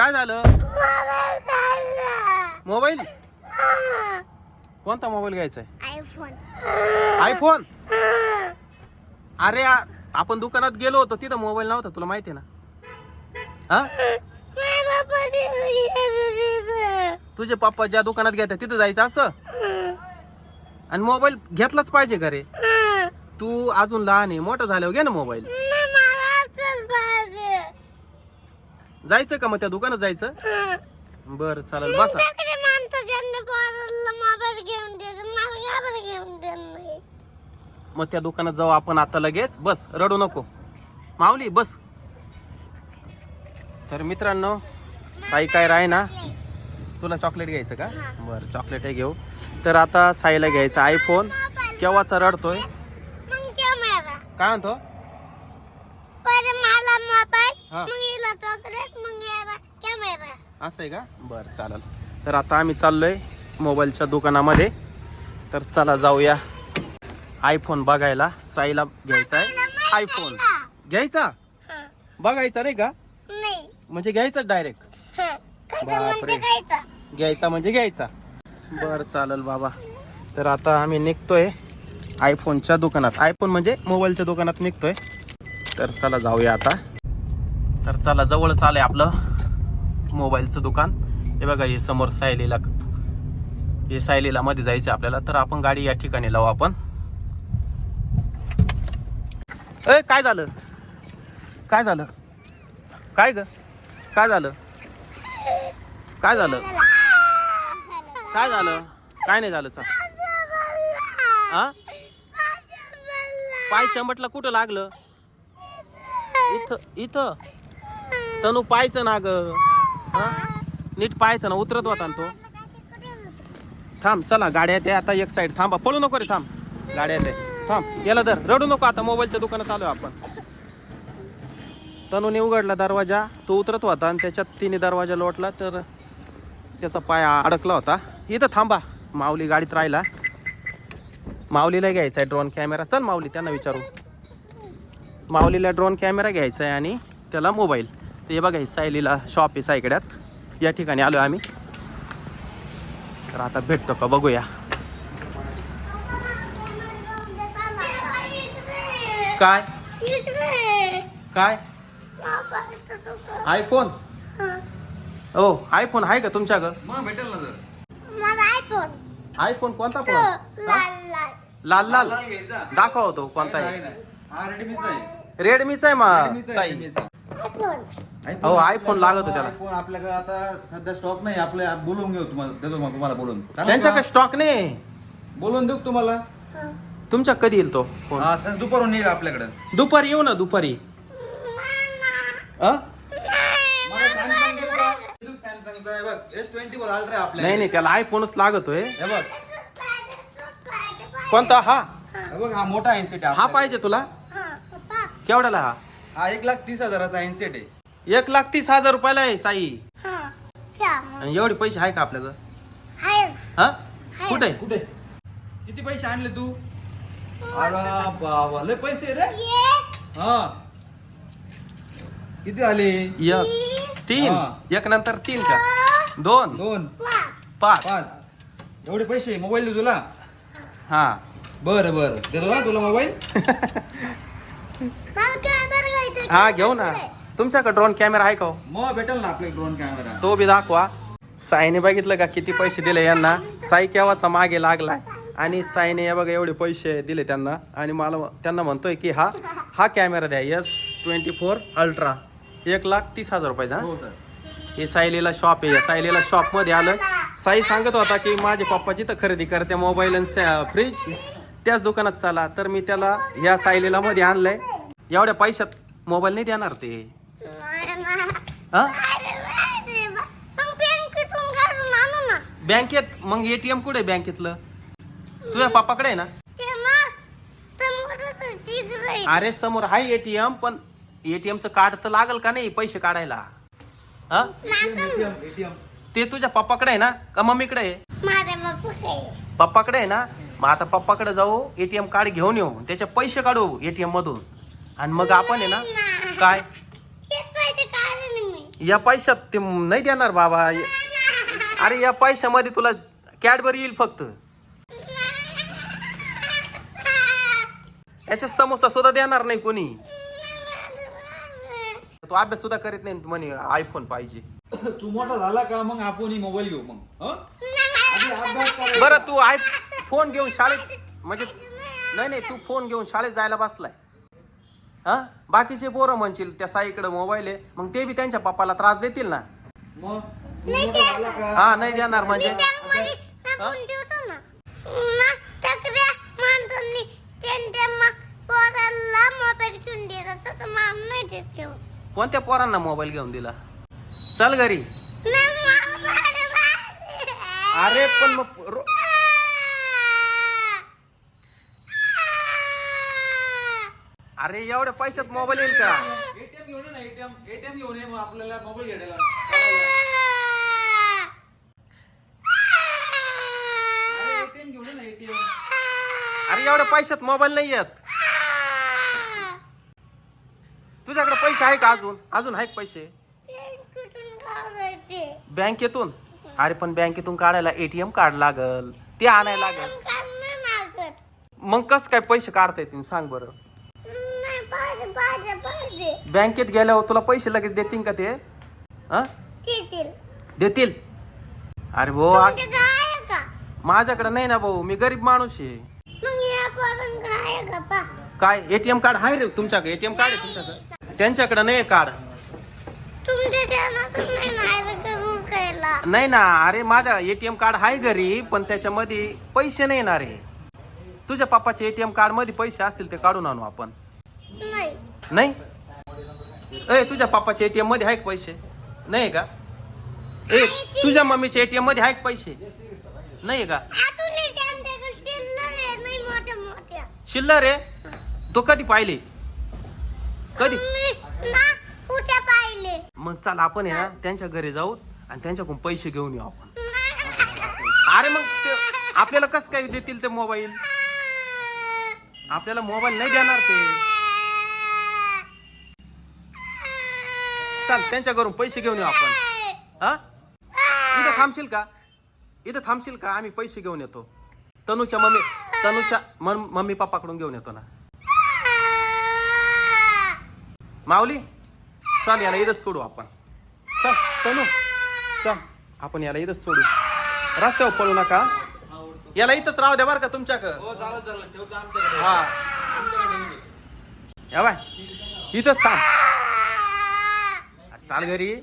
काय झालं? मोबाईल? कोणता मोबाईल घ्यायचा आहे? आयफोन? आयफोन अरे आ- आपण दुकानात गेलो होतो तिथं मोबाईल नव्हता तुला माहिती आहे ना? हा? तुझे पप्पा ज्या दुकानात घेतात तिथं जायचं असं? आणि मोबाईल घेतलाच पाहिजे का रे? तू अजून लहान आहे मोठं झाल्यावर घे ना मोबाईल. जायचं का मग त्या दुकानात जायचं? बरं चालेल बसा. मोबाईल घेऊन देतो मला घ्याबरं घेऊन देत नाही. मग त्या दुकानात जाऊ आपण आता लगेच? बस रडू नको. माऊली बस. तर मित्रांनो साई काय राय ना? तुला चॉकलेट घ्यायचं का? बरं चॉकलेट घेऊ. तर आता साईला घ्यायचं आयफोन केव्हाचा रडतोय? मग काय म्हणतो? मला मोबाईल हा. मग हिला चॉकलेट असं आहे का? बरं चालेल. तर आता आम्ही चाललोय मोबाईलच्या दुकानामध्ये. तर चला जाऊया. आयफोन बघायला. साईला घ्यायचा आहे. आयफोन घ्यायचा? हं. बघायचा नाही का? नाही. म्हणजे घ्यायचा डायरेक्ट हं. बापरे. खायचा. घ्यायचा म्हणजे घ्यायचा. बरं चालेल बाबा. तर आता आम्ही निघतोय आयफोनच्या दुकानात. आयफोन म्हणजे मोबाईलच्या दुकानात निघतोय. तर चला जाऊया आता. तर चला जवळच आलंय आपलं. मोबाईलचं दुकान. हे बघा हे समोर सायलीला हे सायलीला मध्ये जायचं आपल्याला. तर आपण गाडी या ठिकाणी लावू आपण. ए काय झालं? काय झालं? काय ग? काय झालं? काय झालं? काय झालं? काय नाही झालं चल. हा पाय चंबटला कुठं लागलं? इथं इथं. तनू पायचं ना ग. हा? नीट पाहायचं ना उतरत होता ना तो. थांब चला गाड्या ते आता एक साईड थांबा. पळू नको रे थांब. गाड्या ते थांब याला धर. रडू नको आता मोबाईलच्या दुकानात आलो आपण. तनुने उघडला दरवाजा. तो उतरत होता आणि त्याच्यात तिने दरवाजा लोटला तर त्याचा पाय अडकला होता. इथं थांबा. माऊली गाडीत राहिला. माऊलीला घ्यायचा आहे ड्रोन कॅमेरा चल माऊली त्यांना विचारू. माऊलीला ड्रोन कॅमेरा घ्यायचा आहे आणि त्याला मोबाईल ते बघा हे सायलीला शॉप आहे सायकड्यात या ठिकाणी आलो आम्ही. तर आता भेटतो का बघूया. काय? काय? आयफोन हो आयफोन आहे का तुमच्या मग भेटेल ना जर. आयफोन कोणता तो फोन लाल लाल. लाल लाल. घ्यायचा. दाखव तो कोणता आहे. हा रेडमीचा आहे. रेडमीचा आहे मा रेडमीचा आहे, साई. रेडमीचा. आयफोन लागत होता त्याला. iPhone आपल्याकडे आता सध्या स्टॉक नाही आपले आप- बोलवून घेऊ तुम्हाला देतो मग तुम्हाला बोलून. त्यांच्याकडे स्टॉक नाही? बोलवून देऊ का तुम्हाला? हं. तुमच्या कधी येईल तो फोन हा दुपारून येईल आपल्याकडे. दुपारी येऊ ना दुपारी. अ? मला सॅमसंग देऊ का? सॅमसंगचा आहे बघ एस ट्वेंटी आपल्या नाही नाही त्याला आयफोनच लागतोय. हे बघ. कोणता? हा. हे बघ हा मोठा हँडसेट हा पाहिजे तुला? हं, केवढ्याला हा? हा एक लाख तीस हजाराचा हँडसेट आहे. एक लाख तीस हजार रुपयाला आहे साई. हं. मग. आणि एवढे पैसे आहे का आपल्याकडं आहे ना. हा? कुठे? कुठे? किती पैसे आणले तू? अरे बाबा लय पैसे रे. हा. किती आले? एक तीन. हा. एक नंतर तीन का? दोन. दोन. पाच. पाच. एवढे पैसे मोबाईल देऊ तुला. हा. बर बर. देतो ना तुला मोबाईल? मला कॅमेरा घ्यायचा. हा घेऊ ना. तुमच्याकडे ड्रोन कॅमेरा आहे का हो? मग भेटेल ना आपले ड्रोन कॅमेरा तो बी दाखवा. साईने बघितलं का किती पैसे दिले यांना? साई केव्हाचा मागे लागलाय? आणि साईने हे बघा एवढे पैसे दिले त्यांना. आणि मला त्यांना म्हणतोय की हा हा कॅमेरा द्या. एस ट्वेंटी फोर अल्ट्रा एक लाख तीस हजार रुपयाचा हो? सर हे सायलीला शॉप आहे. या सायलीला शॉपमध्ये आलं. साई सांगत होता की माझे पप्पा जिथं खरेदी करते मोबाईल आणि फ्रीज त्याच दुकानात चला. तर मी त्याला या सायलीला मध्ये आणलंय. एवढ्या पैशात मोबाईल नाही देणार ते. हा. बँकेत मग एटीएम कुठे बँकेतलं? तुझ्या पप्पाकडे आहे ना? ते मग समोरच तिकडे आहे. अरे समोर आहे एटीएम पण ATM चं कार्ड तर लागल का नाही पैसे काढायला? हा? एटीएम एटीएम ते तुझ्या पप्पाकडे आहे ना? का मम्मीकडे आहे? माझ्या बापाकडे. पप्पाकडे आहे ना? मग आता पप्पाकडे जाऊ एटीएम कार्ड घेऊन येऊ त्याचे पैसे काढू एटीएम मधून. आणि मग आपण आहे ना. काय हेच पैसे काढले ना मी. या पैशात ते नाही देणार बाबा. अरे या पैशामध्ये तुला कॅडबरी येईल फक्त. याच्यात समोसा सुद्धा देणार नाही कोणी. तो अभ्यास सुद्धा करीत नाही म्हणे आयफोन पाहिजे. तू मोठा झाला का मग आपण मोबाईल घेऊ मग हं? आधी अभ्यास करायचा. बरं तू आय फोन घेऊन शाळेत म्हणजे नाही नाही तू फोन घेऊन शाळेत जायला बसलाय. हा? बाकीचे पोरं म्हणशील त्या साईकडे मोबाईल आहे मग ते बी त्यांच्या पप्पाला त्रास देतील ना? मग? तू मोठा झाला का? हा नाही देणार म्हणजे? कोणत्या पोरांना मोबाईल घेऊन दिला? चल घरी. अरे पण मग रो- अरे एवढ्या पैशात मोबाईल येईल का? एटीएम घेऊन ये ना एटीएम एटीएम घेऊन ये मग आपल्याला मोबाईल घ्यायला. अरे एटीएम घेऊन ये ना एटीएम अरे एवढ्या पैशात मोबाईल नाही येत. तुझ्याकडे पैसे आहे का अजून? अजून आहे का पैसे? बँकेतून? अरे पण बँकेतून काढायला एटीएम कार्ड लागल. ते आणायला लागल. मग कस काय पैसे काढता येतील? सांग बरं. पाहिजे, पाहिजे, पाहिजे. बँकेत गेल्यावर तुला पैसे लगेच देतील का ते? हा? देतील. देतील? अरे भाऊ आज तुमच्याकडे आहे का? माझ्याकडे नाही ना भाऊ मी गरीब माणूस आहे. मग या पोरांकडे आहे का? पा? काय एटीएम कार्ड आहे रे तुमच्याकडे? एटीएम कार्ड आहे तुमच्याकडे? त्यांच्याकडे नाही कार्ड. तुमच्या ध्यानातच नाही ना करून खायला? नाही ना अरे माझा एटीएम कार्ड आहे घरी पण त्याच्यामध्ये पैसे नाही येणार आहे तुझ्या पप्पाच्या एटीएम कार्डमध्ये पैसे असतील ते काढून आणू आपण. नाही. नाही? ए तुझ्या पप्पाच्या एटीएममध्ये आहे का पैसे. नाही का? ए तुझ्या मम्मीच्या एटीएममध्ये आहे का पैसे. नाही का? चिल्लर आहे तो कधी पाहिले? कधी? मग चल आपण आहे ना त्यांच्या घरी जाऊ आणि त्यांच्याकडून पैसे घेऊन येऊ आपण. अरे मग ते आपल्याला कसं काय देतील ते मोबाईल? आपल्याला मोबाईल नाही देणार ते. चल त्यांच्या घरून पैसे घेऊन येऊ आपण. हा? इथं थांबशील का? इथं थांबशील का? आम्ही पैसे घेऊन येतो. तनूच्या मम्मी तनूच्या मम- मम्मी पप्पाकडून घेऊन येतो ना. माऊली चल याला इथंच सोडू आपण. चल तनू चल आपण याला इथंच सोडू. रस्त्यावर पळू नका. याला इथंच राहू द्या बरं का तुमच्याकडं. हो हा. या बाय. इथंच थांब. चाल घरी.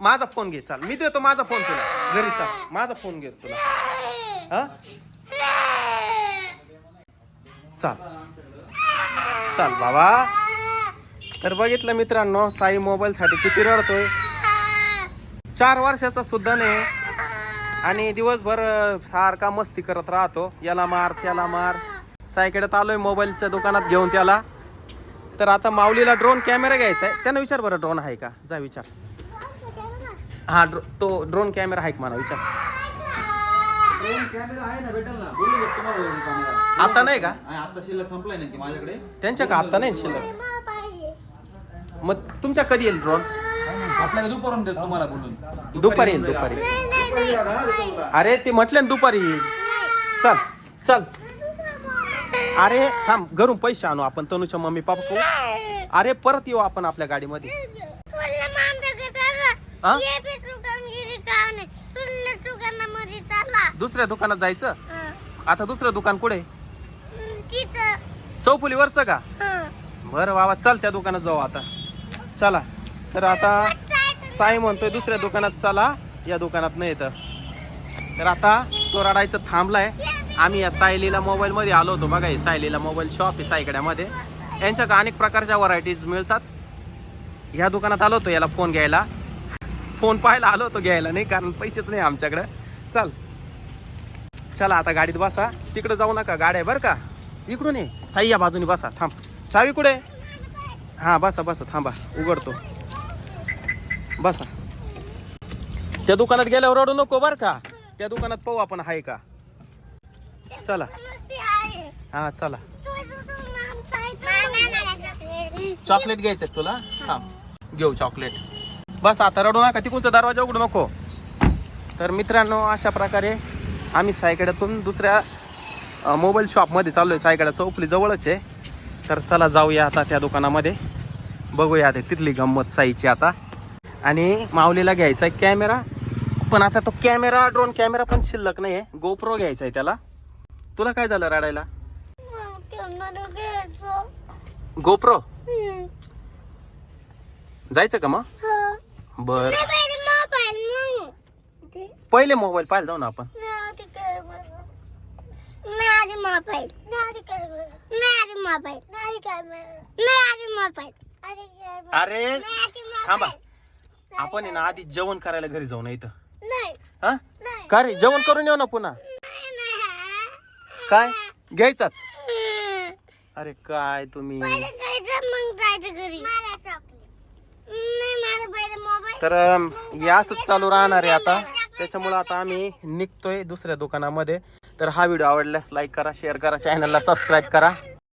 माझा फोन घे चाल. मी देतो माझा फोन तुला. घरी चाल. माझा फोन घे तुला. हा? चाल. चाल बाबा. तर बघितलं मित्रांनो साई मोबाईल साठी किती रडतोय. चार वर्षाचा सुद्धा नाही. आणि दिवसभर सारखा मस्ती करत राहतो. याला मार त्याला मार. सायकडे आलोय मोबाईलच्या दुकानात घेऊन त्याला. तर आता माऊलीला ड्रोन कॅमेरा घ्यायचा आहे. त्यानं विचार बरं ड्रोन आहे का? जा विचार. हा ड्रो तो ड्रोन कॅमेरा आहे का मला? विचार. ड्रोन कॅमेरा आहे ना भेटेल ना बोलू शकतो तुम्हाला ड्रोन कॅमेरा आता नाही का? आणि आता शिल्लक संपलाय ना की माझ्याकडे त्यांच्या का? आता नाही शिल्लक? मग तुमच्या कधी येईल ड्रोन आपल्याला दुपारून देतो तुम्हाला बोलून. दुपारी येईल, दुपारी. देतो तुला. अरे ते म्हटले ना दुपारी येईल. चल चल. अरे थांब घरून पैसे आणू आपण तनूच्या मम्मी पप्पा अरे परत येऊ आपण आपल्या गाडीमध्ये. हा? दुसऱ्या दुकानात जायचं. आता दुसरं दुकान कुठे? चौफुलीवरचं का. बरं बाबा चल त्या दुकानात जाऊ आता. चला. तर आता साई म्हणतोय दुसऱ्या दुकानात चला. या दुकानात नाही येतं. तर आता तो रडायचं थांबलाय. आम्ही या सायलीला मोबाईलमध्ये आलो होतो बघा हे सायलीला मोबाईल शॉप आहे सायकड्यामध्ये यांच्या अनेक प्रकारच्या व्हरायटीज मिळतात. ह्या दुकानात आलो होतो याला फोन घ्यायला. फोन पाहायला आलो होतो घ्यायला नाही कारण पैसेच नाही आमच्याकडं. चल. चला आता गाडीत बसा. तिकडे जाऊ नका गाड्या आहे बरं का. इकडून ये. साई या बाजूने बसा थांब. चावी कुठे हां बसा बसा थांबा. उघडतो. बसा. त्या दुकानात गेल्यावर रडू नको बरं का. त्या दुकानात पाहू आपण आहे का. चला. हां चला. चॉकलेट घ्यायचं तुला? थांब. घेऊ चॉकलेट. बस आता रडू नका तिकडचा दरवाजा उघडू नको. तर मित्रांनो अशा प्रकारे आम्ही सायकड्यातून दुसऱ्या मोबाईल शॉपमध्ये चाललो आहे सायकड्या चौफली जवळच आहे. तर चला जाऊया आता त्या दुकानामध्ये. बघूया आता तिथली गंमत साईची आता. आणि माऊलीला घ्यायचा आहे कॅमेरा. पण आता तो कॅमेरा ड्रोन कॅमेरा पण शिल्लक नाही आहे गोप्रो घ्यायचा आहे त्याला. तुला काय झालं रडायला? गोप्रो. जायचं का मग? हो. बर. पहिले मोबाईल पहिले जाऊ ना आपण. अरे थांबा. आपण आहे ना आधी जेवण करायला घरी जाऊ ना इथं. नाही. हा? का रे? जेवण करून येऊ ना पुन्हा. नाही, नाही. काय? घ्यायचाच. अरे काय तुम्ही? तर हे असंच चालू राहणार आहे आता. त्याच्यामुळं आता आम्ही निघतोय दुसऱ्या दुकानामध्ये. तर हा व्हिडिओ आवडल्यास लाईक करा शेअर करा चॅनलला सबस्क्राईब करा.